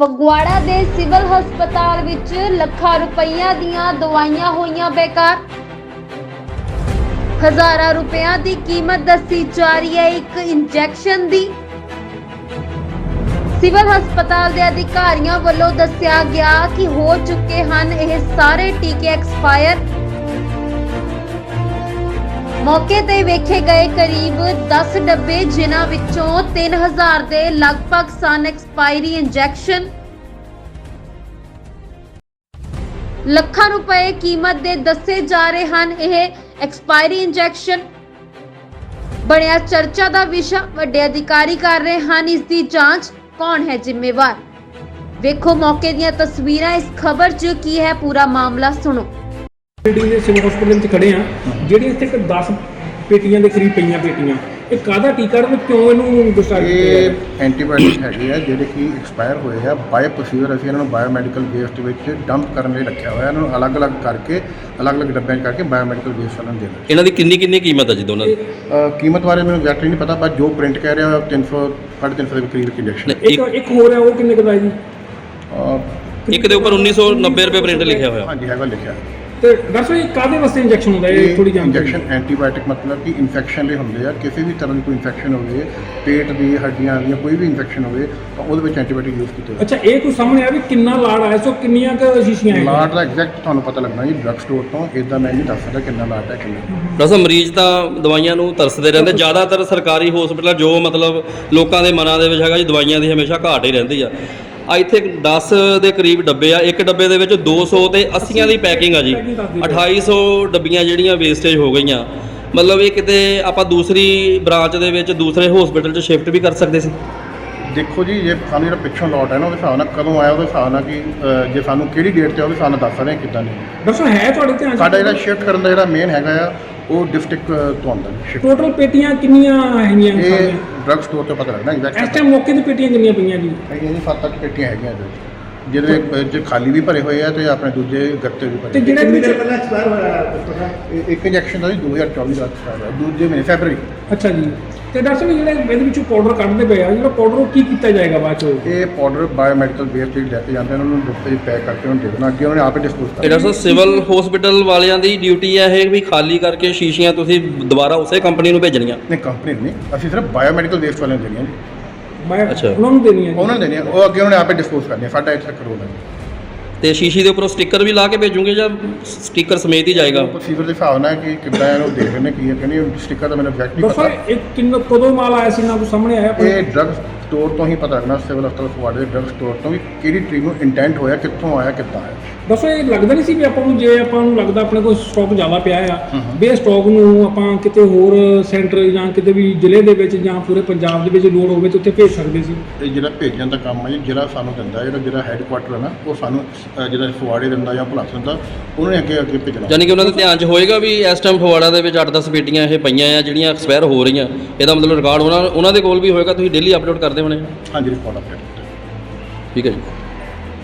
ਫਗਵਾੜਾ ਦੇ ਸਿਵਲ ਹਸਪਤਾਲ ਵਿੱਚ ਲੱਖਾਂ ਰੁਪਈਆ ਦੀਆਂ ਦਵਾਈਆਂ ਹੋਈਆਂ ਬੇਕਾਰ। ਹਜ਼ਾਰਾਂ ਰੁਪਈਆਂ ਦੀ ਕੀਮਤ ਦੱਸੀ ਜਾ ਰਹੀ ਹੈ ਇੱਕ ਇੰਜੈਕਸ਼ਨ ਦੀ। ਸਿਵਲ ਹਸਪਤਾਲ ਦੇ ਅਧਿਕਾਰੀਆਂ ਵੱਲੋਂ ਦੱਸਿਆ ਗਿਆ ਕਿ ਹੋ ਚੁੱਕੇ ਹਨ ਇਹ ਸਾਰੇ ਟੀਕੇ ਐਕਸਪਾਇਰ। ਮੌਕੇ ਤੇ ਵੇਖੇ ਗਏ ਕਰੀਬ 10 ਡੱਬੇ, ਜਿਨ੍ਹਾਂ ਵਿੱਚੋਂ 3000 ਦੇ ਲਗਭਗ ਸਨ ਐਕਸਪਾਇਰੀ ਇੰਜੈਕਸ਼ਨ ਲੱਖਾਂ ਰੁਪਏ ਕੀਮਤ ਦੇ ਦੱਸੇ ਜਾ ਰਹੇ ਹਨ ਇਹ ਐਕਸਪਾਇਰੀ ਇੰਜੈਕਸ਼ਨ ਬਣਿਆ ਚਰਚਾ ਦਾ ਵਿਸ਼ਾ ਵੱਡੇ ਅਧਿਕਾਰੀ ਕਰ ਰਹੇ ਹਨ, ਇਸ ਦੀ ਜਾਂਚ ਕੌਣ ਹੈ ਜ਼ਿੰਮੇਵਾਰ? ਵੇਖੋ ਮੌਕੇ ਦੀਆਂ ਤਸਵੀਰਾਂ, ਇਸ ਖਬਰ 'ਚ ਕੀ ਹੈ ਪੂਰਾ ਮਾਮਲਾ, ਸੁਣੋ। ਬਿਲਡਿੰਗ ਦੇ ਸਿਵਲ ਹਸਪੀਟਲ ਵਿੱਚ ਖੜੇ ਆ ਜਿਹੜੀਆਂ ਇੱਥੇ ਇੱਕ 10 ਪੇਟੀਆਂ ਦੇ ਕਰੀਬ ਪਈਆਂ ਪੇਟੀਆਂ। ਇਹ ਕਾਹਦਾ ਟੀਕਾ ਤੇ ਕਿਉਂ ਇਹਨੂੰ ਕੀਤਾ ਇਹ ਐਂਟੀਬਾਇਓਟਿਕ ਹੈਗੇ ਆ ਜਿਹੜੇ ਕਿ ਐਕਸਪਾਇਰ ਹੋਏ ਆ। ਬਾਇਓ ਪ੍ਰੋਸੀਜਰ ਅਸੀਂ ਇਹਨਾਂ ਨੂੰ ਬਾਇਓਮੈਡੀਕਲ ਵੇਸਟ ਵਿੱਚ ਡੰਪ ਕਰਨ ਲਈ ਰੱਖਿਆ ਹੋਇਆ। ਇਹਨਾਂ ਨੂੰ ਅਲੱਗ-ਅਲੱਗ ਕਰਕੇ ਅਲੱਗ-ਅਲੱਗ ਡੱਬਿਆਂ 'ਚ ਕਰਕੇ ਬਾਇਓਮੈਡੀਕਲ ਵੇਸਟ ਵਾਲਿਆਂ ਨੂੰ ਦੇਣਾ ਇਹਨਾਂ ਦੀ ਕਿੰਨੀ ਕਿੰਨੀ ਕੀਮਤ ਹੈ ਜੀ ਦੋਨਾਂ ਦੀ? ਅ, ਕੀਮਤ ਬਾਰੇ ਮੈਨੂੰ ਐਗਜ਼ੈਕਟਲੀ ਨਹੀਂ ਪਤਾ ਪਰ ਜੋ ਪ੍ਰਿੰਟ ਕਹਿ ਰਿਹਾ 300 350 ਦੇ ਕਰੀਬ ਇੰਜੈਕਸ਼ਨ ਨਹੀਂ, ਇੱਕ ਇੱਕ ਹੋਰ ਹੈ ਉਹ ਕਿੰਨੇ ਕੁ ਦਾ ਹੈ ਜੀ? ਇੱਕ ਦੇ ਉੱਪਰ 1990 ਰੁਪਏ ਪ੍ਰਿੰਟ ਲਿਖਿਆ ਹੋਇਆ। ਹਾਂਜੀ ਹੈਗਾ ਲਿਖਿਆ। ਤੇ ਡਾਕਟਰ ਇਹ ਕਾਹਦੇ ਵਾਸਤੇ ਇੰਜੈਕਸ਼ਨ ਹੁੰਦਾ ਹੈ? ਇਹ ਥੋੜੀ ਜਾਣਕਾਰੀ ਇੰਜੈਕਸ਼ਨ ਐਂਟੀਬਾਇਓਟਿਕ ਮਤਲਬ ਕਿ ਇਨਫੈਕਸ਼ਨ ਲਈ ਹੁੰਦੇ ਆ ਕਿਸੇ ਵੀ ਤਰ੍ਹਾਂ ਦੀ ਕੋਈ ਇਨਫੈਕਸ਼ਨ ਹੋਵੇ ਪੇਟ ਦੀ ਹੱਡੀਆਂ ਦੀ ਕੋਈ ਵੀ ਇਨਫੈਕਸ਼ਨ ਹੋਵੇ ਤਾਂ ਉਹਦੇ ਵਿੱਚ ਐਂਟੀਬਾਇਓਟਿਕ ਯੂਜ਼ ਕੀਤੇ ਅੱਛਾ ਇਹ ਕੋਈ ਸਾਹਮਣੇ ਆ ਵੀ ਕਿੰਨਾ ਲਾੜ ਆਇਆ ਸੋ ਕਿੰਨੀਆਂ ਕੁ ਸ਼ੀਸ਼ੀਆਂ ਦਾ ਐਗਜ਼ੈਕਟ ਤੁਹਾਨੂੰ ਪਤਾ ਲੱਗਣਾ ਜੀ ਡਰੱਗ ਸਟੋਰ ਤੋਂ ਇਦਾਂ ਮੈਂ ਨਹੀਂ ਦੱਸ ਸਕਦਾ ਕਿੰਨਾ ਲਾਟ ਹੈ ਕਿੰਨਾ। ਵੈਸੇ ਮਰੀਜ਼ ਤਾਂ ਦਵਾਈਆਂ ਨੂੰ ਤਰਸਦੇ ਰਹਿੰਦੇ ਜ਼ਿਆਦਾਤਰ ਸਰਕਾਰੀ ਹਸਪਤਾਲ ਜੋ ਮਤਲਬ ਲੋਕਾਂ ਦੇ ਮਨਾਂ ਦੇ ਵਿੱਚ ਹੈਗਾ ਜੀ ਦਵਾਈਆਂ ਦੀ ਹਮੇਸ਼ਾ ਘਾਟ ਹੀ ਰਹਿੰਦੀ ਆ। ਆ ਇੱਥੇ 10 ਦੇ ਕਰੀਬ ਡੱਬੇ ਆ। ਇੱਕ ਡੱਬੇ ਦੇ ਵਿੱਚ 200 ਤੇ 80 ਦੀ ਪੈਕਿੰਗ ਆ ਜੀ। 2800 ਡੱਬੀਆਂ ਜਿਹੜੀਆਂ ਵੇਸਟੇਜ ਹੋ ਗਈਆਂ। ਮਤਲਬ ਇਹ ਕਿਤੇ ਆਪਾਂ ਦੂਸਰੀ ਬ੍ਰਾਂਚ ਦੇ ਵਿੱਚ ਦੂਸਰੇ ਹਸਪੀਟਲ 'ਚ ਸ਼ਿਫਟ ਵੀ ਕਰ ਸਕਦੇ ਸੀ। ਦੇਖੋ ਜੀ ਜੇ ਸਾਨੂੰ ਜਿਹੜਾ ਪਿੱਛੋਂ ਲਾਟ ਹੈ ਨਾ ਉਹਦੇ ਹਿਸਾਬ ਨਾਲ ਕਦੋਂ ਆਇਆ ਉਹਦੇ ਹਿਸਾਬ ਨਾਲ ਕਿ ਅ, ਜੇ ਸਾਨੂੰ ਕਿਹੜੀ ਡੇਟ ਤੇ ਆ, ਉਹਦੇ ਹਿਸਾਬ ਨਾਲ ਦੱਸ ਸਕਦੇ ਹਾਂ ਕਿੱਦਾਂ ਨਹੀਂ ਸਾਹਿਬ ਹੈ ਤੁਹਾਡੇ ਧਿਆਨ 'ਚ? ਸਾਡਾ ਜਿਹੜਾ ਸ਼ਿਫਟ ਕਰਨ ਦਾ ਜਿਹੜਾ ਮੇਨ ਹੈਗਾ ਆ ਉਹ ਡਿਸਟ੍ਰਿਕਟ ਤੋਂ ਆਉਂਦਾ ਟੋਟਲ ਪੇਟੀਆਂ ਕਿੰਨੀਆਂ ਹੈਗੀਆਂ? ਇਹ ਸਾਰੀਆਂ? ਡਰੱਗ ਸਟੋਰ ਤੋਂ ਪਤਾ ਲੱਗਣਾ ਇਸ ਐਗਜ਼ੈਕਟ ਟਾਈਮ ਮੌਕੇ ਤੇ ਪੇਟੀਆਂ ਕਿੰਨੀਆਂ ਪਈਆਂ ਜੀ? ਸੱਤ ਅੱਠ ਪੇਟੀਆਂ ਹੈਗੀਆਂ ਇਹਦੇ ਵਿੱਚ। ਜਿਹਦੇ ਵਿੱਚ ਜੇ ਖਾਲੀ ਵੀ ਭਰੇ ਹੋਏ ਆ ਤੇ ਆਪਣੇ ਦੂਜੇ ਗੱਤੇ ਵੀ ਤੇ ਭਰੇ ਜਿਹੜੇ ਕਿੰਨੇ ਦਿਨ ਵਿੱਚ ਪਹਿਲਾਂ ਐਕਸਪਾਇਰ ਹੋਇਆ ਡਾਕਟਰ ਸਾਹਿਬ ਇਹ- ਇੱਕ ਇੰਜੈਕਸ਼ਨ ਦਾ ਜੀ 2024 ਦਾ ਐਕਸਪਾਇਰ ਹੈ ਦੂਜੇ ਮਹੀਨੇ ਫੈਬਰਰੀ ਅੱਛਾ ਜੀ। ਤੇ ਡਾਕਟਰ ਸਾਹਿਬ ਜਿਹੜੇ ਇਹਦੇ ਵਿੱਚੋਂ ਪਾਊਡਰ ਕੱਢਦੇ ਪਏ ਆ ਜਿਹੜਾ ਪਾਊਡਰ ਉਹ ਕੀ ਕੀਤਾ ਜਾਏਗਾ ਬਾਅਦ ਚੋਂ? ਇਹ ਪਾਊਡਰ ਬਾਇਓਮੈਡੀਕਲ ਵੇਸਟ ਜਿਹੜੀ ਲੈ ਕੇ ਜਾਂਦੇ ਨੇ ਉਹਨਾਂ ਨੂੰ 'ਚ ਪੈਕ ਕਰਕੇ ਉਹਨਾਂ ਨੂੰ ਦੇ ਦੇਣਾ ਅੱਗੇ ਉਹਨਾਂ ਨੇ ਆਪੇ ਡਿਸਪੋਜ਼ ਇਹ ਡਾਕਟਰ ਸਾਹਿਬ ਸਿਵਲ ਹਸਪੀਟਲ ਵਾਲਿਆਂ ਦੀ ਡਿਊਟੀ ਹੈ ਇਹ ਵੀ ਖਾਲੀ ਕਰਕੇ ਸ਼ੀਸ਼ੀਆਂ ਤੁਸੀਂ ਦੁਬਾਰਾ ਉਸੇ ਕੰਪਨੀ ਨੂੰ ਭੇਜਣੀਆਂ? ਨਹੀਂ ਕੰਪਨੀ ਨਹੀਂ। ਅਸੀਂ ਸਿਰਫ ਬਾਇਓਮੈਡੀਕਲ ਵੇਸਟ ਵਾਲਿਆਂ ਨੂੰ ਦੇਣੀਆਂ ਜੀ। ਮੈਂ ਅੱਛਾ। ਉਹਨਾਂ ਨੂੰ ਦੇਣੀ ਹੈ ਜੀ। ਉਹਨਾਂ ਨੂੰ ਦੇਣੀਆਂ। ਉਹ ਅੱਗੇ ਉਹਨਾਂ ਨੇ ਆਪੇ ਡਿਸਪੋਜ਼ ਕਰਨੀਆਂ। ਸਾਡਾ ਇੱਥੇ ਕਰੋਲ ਹੈ ਤੇ ਸ਼ੀਸ਼ੀ ਦੇ ਉੱਪਰੋਂ ਸਟicker ਵੀ ਲਾ ਕੇ ਭੇਜੋਗੇ ਜਾਂ ਸਟicker ਸਮੇਤ ਹੀ ਜਾਏਗਾ ਪ੍ਰੋਸੀਜਰ ਦੇ ਹਿਸਾਬ ਨਾਲ ਕਿ ਕਿੱਦਾਂ ਇਹਨੂੰ ਦੇਖ ਰਹੇ ਨੇ ਕੀ ਹੈ ਕਹਿੰਦੇ ਸਟicker ਦਾ ਮੈਨੂੰ ਐਗਜ਼ੈਕਟ ਨਹੀਂ ਪਤਾ ਸਾਹਿਬ ਇਹ ਕਿੰਨਾ ਕਦੋਂ ਮਾਲ ਆਇਆ ਸੀ ਨਾ ਕੋਈ ਸਾਹਮਣੇ ਆਇਆ? ਇਹ ਡਰੱਗ ਸਟੋਰ ਤੋਂ ਹੀ ਪਤਾ ਲੱਗਣਾ ਸਿਵਲ ਹਸਪਤਾਲ ਫਵਾੜੇ ਦੇ ਡਰੱਗ ਸਟੋਰ ਤੋਂ ਵੀ ਕਿਹੜੀ ਟ੍ਰੀਟ ਨੂੰ ਇੰਟੈਂਟ ਹੋਇਆ ਕਿੱਥੋਂ ਆਇਆ ਕਿੱਦਾਂ ਆਇਆ। ਡਾਕਟਰ ਸਾਹਿਬ ਇਹ ਲੱਗਦਾ ਨਹੀਂ ਸੀ ਵੀ ਆਪਾਂ ਨੂੰ ਜੇ ਆਪਾਂ ਨੂੰ ਲੱਗਦਾ ਆਪਣੇ ਕੋਲ ਸਟਾਕ ਜ਼ਿਆਦਾ ਪਿਆ ਆ ਵੀ ਇਹ ਸਟਾਕ ਨੂੰ ਆਪਾਂ ਕਿਤੇ ਹੋਰ ਸੈਂਟਰ ਜਾਂ ਕਿਤੇ ਵੀ ਜ਼ਿਲ੍ਹੇ ਦੇ ਵਿੱਚ ਜਾਂ ਪੂਰੇ ਪੰਜਾਬ ਦੇ ਵਿੱਚ ਲੋੜ ਹੋਵੇ ਤਾਂ ਉੱਥੇ ਭੇਜ ਸਕਦੇ ਸੀ। ਇਹ ਜਿਹੜਾ ਭੇਜਣ ਦਾ ਕੰਮ ਹੈ ਜੀ, ਜਿਹੜਾ ਸਾਨੂੰ ਦਿੰਦਾ ਜਿਹੜਾ ਜਿਹੜਾ ਹੈੱਡਕੁਆਟਰ ਹੈ ਨਾ ਉਹ ਸਾਨੂੰ ਅ, ਜਿਹੜਾ ਫਵਾੜੇ ਦਿੰਦਾ ਜਾਂ ਭੁਲਾਸ ਦਿੰਦਾ ਉਹਨਾਂ ਨੇ ਅੱਗੇ ਅੱਗੇ ਭੇਜਣਾ। ਯਾਨੀ ਕਿ ਉਹਨਾਂ ਦੇ ਧਿਆਨ 'ਚ ਹੋਏਗਾ ਵੀ ਇਸ ਟਾਈਮ ਫਗਵਾੜਾ ਦੇ ਵਿੱਚ 8-10 ਪੇਟੀਆਂ ਇਹ ਪਈਆਂ ਆ ਜਿਹੜੀਆਂ ਐਕਸਪਾਇਰ ਹੋ ਰਹੀਆਂ। ਇਹਦਾ ਮਤਲਬ ਰਿਕਾਰਡ ਉਹਨਾਂ ਉਹਨਾਂ ਦੇ ਕੋਲ ਵੀ ਹੋਏਗਾ ਤੁਸੀਂ ਡੇਲੀ ਅਪਲੋਡ ਕਰਦੇ ਹੋਣੇ ਹਾਂਜੀ ਰਿਪੋਰਟ ਅਪਡੇਟ ਠੀਕ ਹੈ ਜੀ